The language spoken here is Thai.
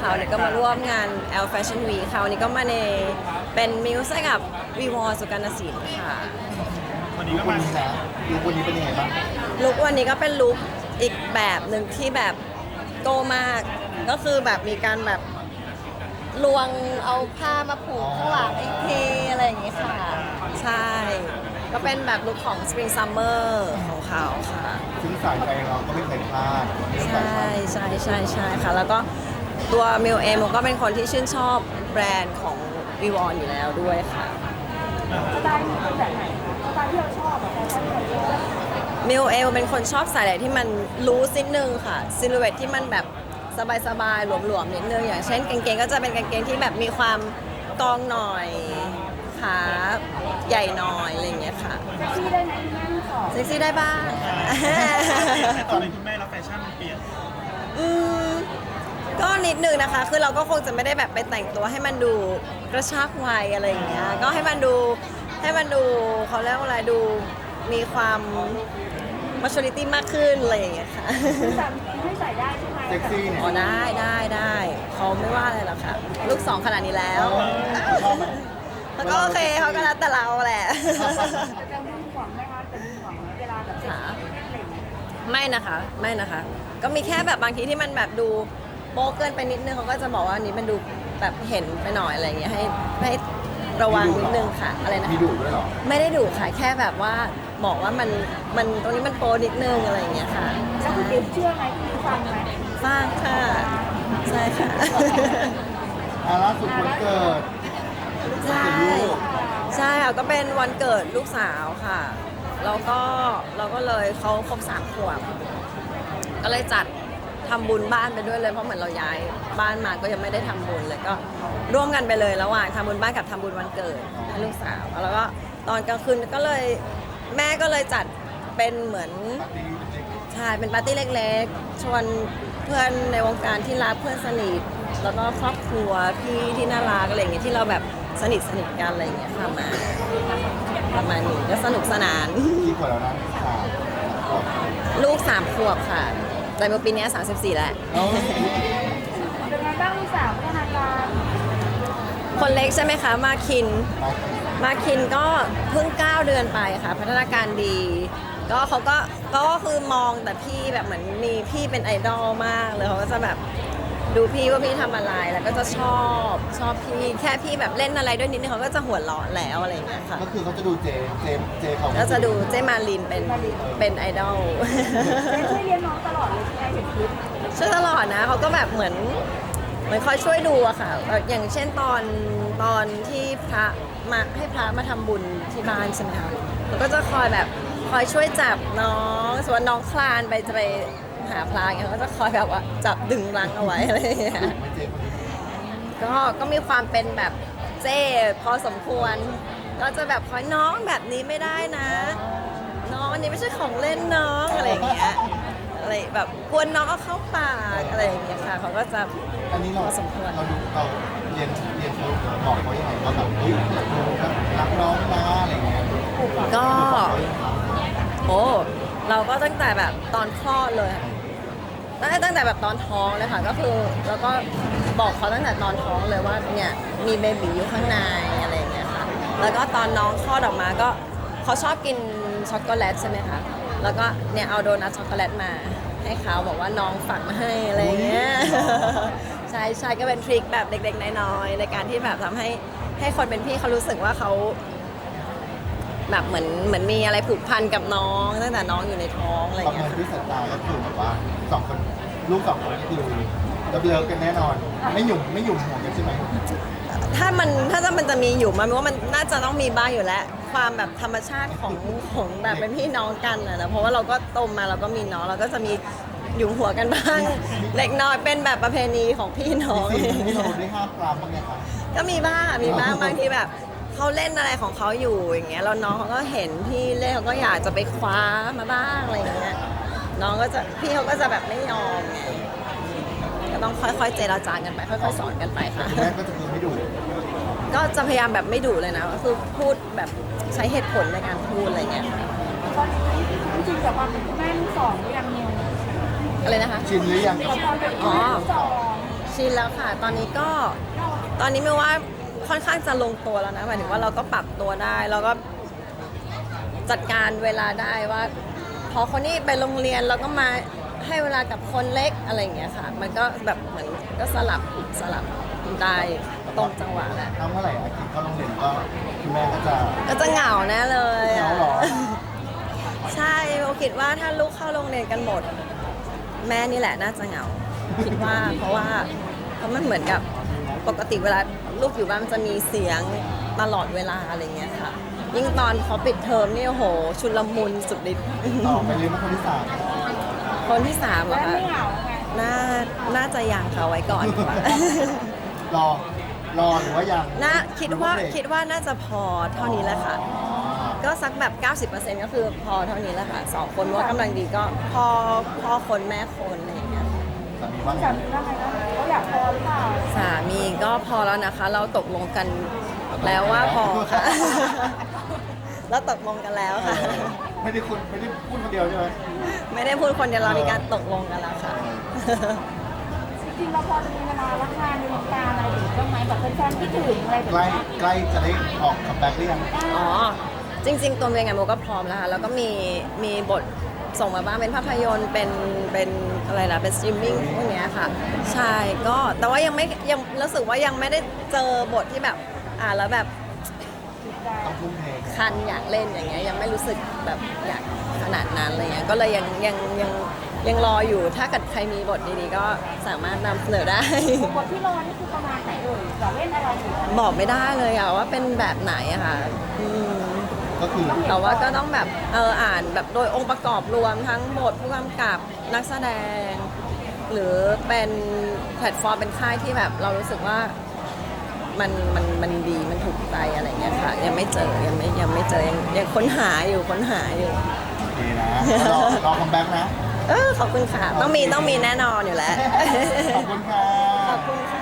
ค่ะวันนี้ก็มาร่วมงาน L Fashion Week ค่ะวันนี้ก็มาในเป็นมิวส์กับวีวอสุกรรณศิลป์ค่ะวันนี้ลุก็กวัมานนี้นะลุกวันนี้เป็นยังไงบ้างลุควันนี้ก็เป็นลุคอีกแบบหนึ่งที่แบบโตมาก ก็คือแบบมีการแบบลวงเอาผ้ามาผูกข้างหลังอีกทีอะไรอย่างงี้ค่ะ ใช่ ก็เป็นแบบลุคของ Spring Summer ของเขาค่ะซึ่งสายใจเราก็ไม่เคยพลาดเรื่องใชการ่ใช่ใช่ใช่ค่ะ แล้วก็ ตัวมิวเองก็เป็นคนที่ชื่นชอบแบรนด์ของวีวอนอยู่แล้วด้วยค่ะสไตล์มีเป็นแบบไหนคะสไตล์ที่เราชอบอะแฟชั่นที่เราชอบมิวเองเป็นคนชอบใส่อะไรที่มันรู้นิดนึงค่ะซิลูเวตที่มันแบบสบายๆหลวมๆนิดนึงอย่างเช่นกางเกงก็จะเป็นกางเกงที่แบบมีความกองหน่อยขาใหญ่หน่อยอะไรอย่างเงี้ยค่ะเซ็กซี่ได้ไหมแม่สอนเซ็กซี่ได้บ้างแต่ตอนเป็นคุณแม่แล้วแฟชั่นมันเปลี่ยนอืม ก็นิดนึงนะคะ คือเราก็คงจะไม่ได้แบบไปแต่งตัวให้มันดูกระชากวัยอะไรอย่างเงี้ย ก็ให้มันดูให้มันดูเขาเรียกว่าอะไรดูมีความมัช u ริตี้มากขึ้นอะไรอย่างเงี้ยค่ะคือสามีให้ใส่ได้ใช่ไหมเซ็กซี่เนี่ยอ๋อได้ได้ได้เขาไม่ว่าอะไรหรอกค่ะ ลูกสองขนาดนี้แล้วชอบไหมแล้วก็โอเคเขาก็แล้วแต่เราแหละ แต่จะมีห่วงไหมคะจะมีห่วงไหมเวลาแบบเซ็กซี่อะไรอย่างเงี้ยไม่นะคะ ไม่นะคะ ก็มีแค่แบบบางทีที่มันแบบดู โป๊เกินไปนิดนึงเขาก็จะบอกว่าอันนี้มันดูแบบเห็นไปหน่อยอะไรอย่างเงี้ยให้ให้ระวังนิดนึงค่ะอะไรนะมีดุด้วยเหรอ ไม่ได้ดุค่ะแค่แบบว่าบอกว่ามันมันตรงนี้มันโปนิดนึงอะไรอย่างเงี้ยค่ะแล้วคุณติ๊บเชื่อไหมคุณติ๊บฟังไหมฟังค่ะใช่ค่ะอ่าล่าสุดวันเกิดใช่ใช่ค่ะก็เป็นวันเกิดลูกสาวค่ะแล้วก็เราก็เลยเขาครบสามขวบก็เลยจัด ทำบุญบ้านไปด้วยเลยเพราะเหมือนเราย้ายบ้านมาก็ยังไม่ได้ทำบุญเลยก็ร่วมกันไปเลยระหว่างทำบุญบ้านกับทำบุญวันเกิดให้ลูกสาวแล้วก็ตอนกลางคืนก็เลยแม่ก็เลยจัดเป็นเหมือน ใช่ เป็นปาร์ตี้เล็กๆ ชวนเพื่อนในวงการที่รักเพื่อนสนิท แล้วก็ครอบครัวพี่ที่น่ารักอะไรอย่างเงี้ยที่เราแบบสนิทสนิทกันอะไรอย่างเงี้ยค่ะมาประมาณนี้ก็สนุกสนาน กี่ขวดแล้วนะสามลูก3ขวบค่ะ แต่เมื่อปีเนี้ย34 แล้วเอ้าเป็นไงบ้างลูกสาวพัฒนาการคนเล็กใช่ไหมคะ มาคินมามาคินก็เพิ่ง 9 เดือนไปค่ะ พัฒนาการดี ก็เขาก็ก็คือมองแต่พี่แบบเหมือนมีพี่เป็นไอดอลมากเลยเขาก็จะแบบ ดูพี่ว่าพี่ทำอะไรแล้วก็จะชอบชอบพี่แค่พี่แบบเล่นอะไรด้วยนิดนึงเขาก็จะหัวเราะแล้วอะไรอย่างเงี้ยค่ะ ก็คือเขาจะดูเจ เจ เจเขาก็จะดูเจมาลินเป็นเป็นไอดอล เจ๊ช่วยเลี้ยงน้องตลอดเลยใช่ไหมเห็นคลิปช่วยตลอดนะเขาก็แบบเหมือนเหมือนคอยช่วยดูอะค่ะแบบอย่างเช่นตอนตอนที่พระมาให้พระมาทำบุญที่บ้านใช่ไหมคะเขาก็จะคอยแบบคอยช่วยจับน้องส่วนน้องคลานไปจะไป หาพระอย่างเงี้ยเขาก็จะคอยแบบว่าจับดึงรั้งเอาไว้อะไรอย่างเงี้ยก็ก็มีความเป็นแบบเจ้พอสมควร ก็จะแบบคอยน้องแบบนี้ไม่ได้นะ น้องอันนี้ไม่ใช่ของเล่นน้องอะไรอย่างเงี้ยอะไรแบบกวนน้องเอาเข้าปากอะไรอย่างเงี้ยค่ะเขาก็จะอันนี้เราพอสมควร เราดูเราเรียนเรียนเขาบอกเขายังไงว่าแบบเฮ้ยรักน้องนะอะไรเงี้ยก็ โอ้ เราก็ตั้งแต่แบบตอนคลอดเลย ตั้งแต่ตั้งแต่แบบตอนท้องเลยค่ะ ก็คือแล้วก็บอกเขาตั้งแต่ตอนท้องเลยว่าเนี่ยมีเบบีอยู่ข้างในอะไรอย่างเงี้ยค่ะแล้วก็ตอนน้องคลอดออกมาก็เขาชอบกินช็อกโกแลตใช่ไหมคะแล้วก็เนี่ยเอาโดนัทช็อกโกแลตมา ให้เขาบอกว่าน้องฝากมาให้อะไรอย่างเงี้ยใช่ใช่ก็เป็นทริคแบบเด็กๆน้อยๆในการที่แบบทำให้ให้คนเป็นพี่เขารู้สึกว่าเขา แบบเหมือนเหมือนมีอะไรผูกพันกับน้องตั้งแต่น้องอยู่ในท้องอะไรอประย่างเมิเงี้นยด้วยสายตาก็คือแบบว่าสองคนลูกสองคนนี่คือเลิฟๆกันแน่นอน ไม่หยุ่มไม่หยุ่มห่วงกันใช่ไหมถ้ามันถ้าจะมันจะมีอยู่มันว่ามันน่าจะต้องมีบ้างอยู่แล้ว ความแบบธรรมชาติของของแบบเป็นพี่น้องกันนะนะเพราะว่าเราก็โตมาเราก็มีน้องเราก็จะมีหยุมหัวกันบ้างเล็กน้อยเป็นแบบประเพณีของพี่น้อง มีสิ่งที่เราได้ห้ามปรามบ้างไหมคะ ก็มีบ้างอะมีบ้างบางทีแบบ เขาเล่นอะไรของเขาอยู่อย่างเงี้ยแล้วน้องเขาก็เห็นพี่เล่นเขาก็อยากจะไปคว้ามาบ้างอะไรอย่างเงี้ยน้องก็จะพี่เขาก็จะแบบไม่ยอมไงก็ต้องค่อยๆเจรจากันไปค่อยๆสอนกันไปค่ะคุณแม่ก็จะคือไม่ดุก็จะพยายามแบบไม่ดุเลยนะก็คือพูดแบบใช้เหตุผลในการพูดอะไรเงี้ยค่ะตอนนี้จริงๆกับความเป็นแม่ลูกสองหรือยังนิวอะไรนะคะ ชินหรือยังกับความเป็นอ๋อแม่ลูกสองชชินแล้วค่ะ ตอนนี้ก็ตอนนี้ไม่ว่า ค่อนข้างจะลงตัวแล้วนะหมายถึงว่าเราก็ปรับตัวได้เราก็จัดการเวลาได้ว่าพอคนนี้ไปโรงเรียนเราก็มาให้เวลากับคนเล็กอะไรอย่างเงี้ยค่ะ มันก็แบบเหมือนก็สลับสลับได้ตรงจังหวะแหละถ้าเมื่อไหร่อากินเข้าโรงเรียนก็คุณแม่ก็จะก็จะเหงาแน่เลยอะเหงาเหรอ ใช่โบคิดว่าถ้าลูกเข้าโรงเรียนกันหมด แม่นี่แหละน่าจะเหงา คิดว่าเพราะว่าเพราะมันเหมือนกับ ปกติเวลาลูกอยู่บ้านมันจะมีเสียงตลอดเวลาอะไรเงี้ยค่ะ ยิ่งตอนเขาปิดเทอมนี่โอ้โห ชุลมุนสุดฤทธิ์ต่อไปเรียนมาคนที่สามคนที่สามเหรแล้อวคะไม่เหงาไงน่าน่าจะยังค่ะไว้ก่อนดีกว่ารอรอหรือว่ายังน่าคิดว่าหรือเบรกคิดว่าน่าจะพอเท่านี้แหละค่ะ ก็สักแบบ 90%ก็คือพอเท่านี้แหละค่ะสองคนว่ากำลังดีก็พ่อพ่อคนแม่คนอะไรอย่างเงี้ย สามีว่าไงสามีว่าไงบ้างเขาอยากพอหรือเปล่าสามีก็พอแล้วนะคะ เราตกลงกันแล้วว่าพอค่ะ เราตกลงกันแล้วเอค่ะอไม่ได้คุณไม่ได้พูดคนเดียวใช่ไหมไม่ได้พูดคนเดียวเรามีการตกลงกันแล้วค่ะจริงๆเราพอจะมีเวลารับงานในวงการอะไรอย่างนี้บ้างไหมแบบแฟนๆคิดถึงอะไรแบบใกล้เนี้ยใกล้จะได้ออกคัมแบ็กหรือยังอ๋อจริง ๆ ตัวเองไงโมก็พร้อมแล้วค่ะแล้วก็มีมีบท ส่งมาบ้างเป็นภาพยนตร์เป็นเป็นอะไรนะเป็นสตรีมมิ่งพวกเนี้ยค่ะ ใช่ก็แต่ว่ายังไม่ยังรู้สึกว่ายังไม่ได้เจอบทที่แบบอ่านแล้วแบบต้องทุ่มเทคันอยากเล่นอย่างเงี้ยยังไม่รู้สึกแบบอยากขนาดนั้นอะไรเงี้ยก็เลยยังยังยังยังรออยู่ถ้าเกิดใครมีบทดีๆก็สามารถนำเสนอได้ บทที่รอนี่คือประมาณไหนเอ่ยจะเล่นอะไรอยู่บอกไม่ได้เลยอะว่าเป็นแบบไหนอะค่ะอืม ก็คือแต่ว่าก็ต้องแบบเอออ่านแบบโดยองค์ประกอบรวมทั้งบทผู้กำกับนักแสดง หรือเป็นแพลตฟอร์มเป็นค่ายที่แบบเรารู้สึกว่ามันมันมันดีมันถูกใจอะไรเงี้ยค่ะ ยังไม่เจอยังไม่ยังไม่เจอยังยังค้นหาอยู่ค้นหาอยู่โอเคนะรอรอคัมแบ็กนะ เออขอบคุณค่ะ ต้องมีต้องมีแน่นอนอยู่แล้ว ขอบคุณค่ะ ขอบคุณค่ะ